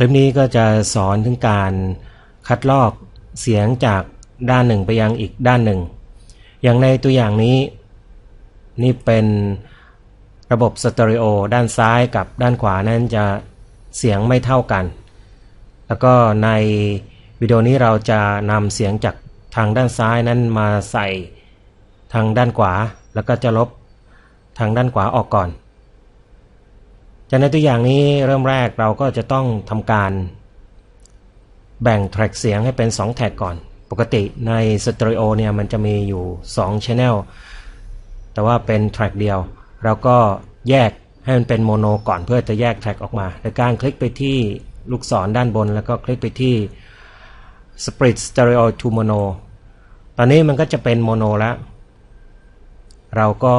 ลิปนี้ก็จะสอนถึงการคัดลอกเสียงจากด้านหนึ่งไปยังอีกด้านหนึ่ง อย่างในตัวอย่างนี้ นี่เป็นระบบสเตอริโอด้านซ้ายกับด้านขวานั้นจะเสียงไม่เท่ากัน แล้วก็ในวิดีโอนี้เราจะนำเสียงจากทางด้านซ้ายนั้นมาใส่ทางด้านขวา แล้วก็จะลบทางด้านขวาออกก่อน จากในตัวอย่างนี้เริ่มแรกเราก็จะต้องทำการ แบ่งแทร็กเสียงให้เป็น 2 แท็กก่อน ปกติในสเตอริโอเนี่ยมันจะมีอยู่2 Channel แต่ว่าเป็นแทร็กเดียว เราก็แยกให้มันเป็นโมโนก่อนเพื่อจะแยกแทร็กออกมาโดยการคลิกไปที่ลูกศรด้านบน แล้วก็คลิกไปที่ Split Stereo to Mono ตอนนี้มันก็จะเป็นโมโนแล้ว เราก็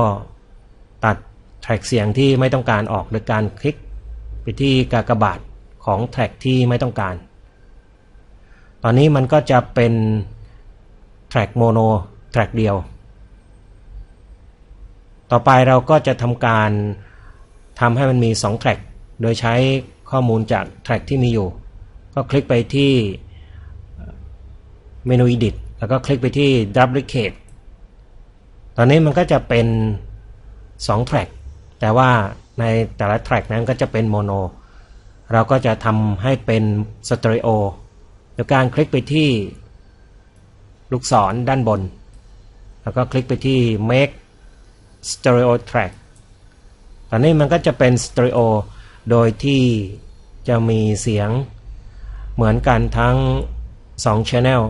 ตัด แทร็กเสียงที่ไม่ต้องการออกโดยการคลิกไปที่กากบาทของแทร็กที่ไม่ต้องการ ตอนนี้มันก็จะเป็นแทร็กโมโนแทร็กเดียว ต่อไปเราก็จะทำการทำให้มันมี 2 แทร็ก โดยใช้ข้อมูลจากแทร็กที่มีอยู่ ก็คลิกไปที่เมนู Edit แล้วก็คลิกไปที่ Duplicate ตอนนี้มันก็จะเป็น 2 แทร็ก แต่ว่าในแต่ละแทร็กนั้นก็จะเป็นโมโน เราก็จะทำให้เป็นสเตอริโอโดยการคลิกไปที่ลูกศรด้านบน แล้วก็คลิกไปที่ Make Stereo Track ตอนนี้มันก็จะเป็นสเตอริโอโดยที่จะมีเสียงเหมือนกันทั้ง2 Channel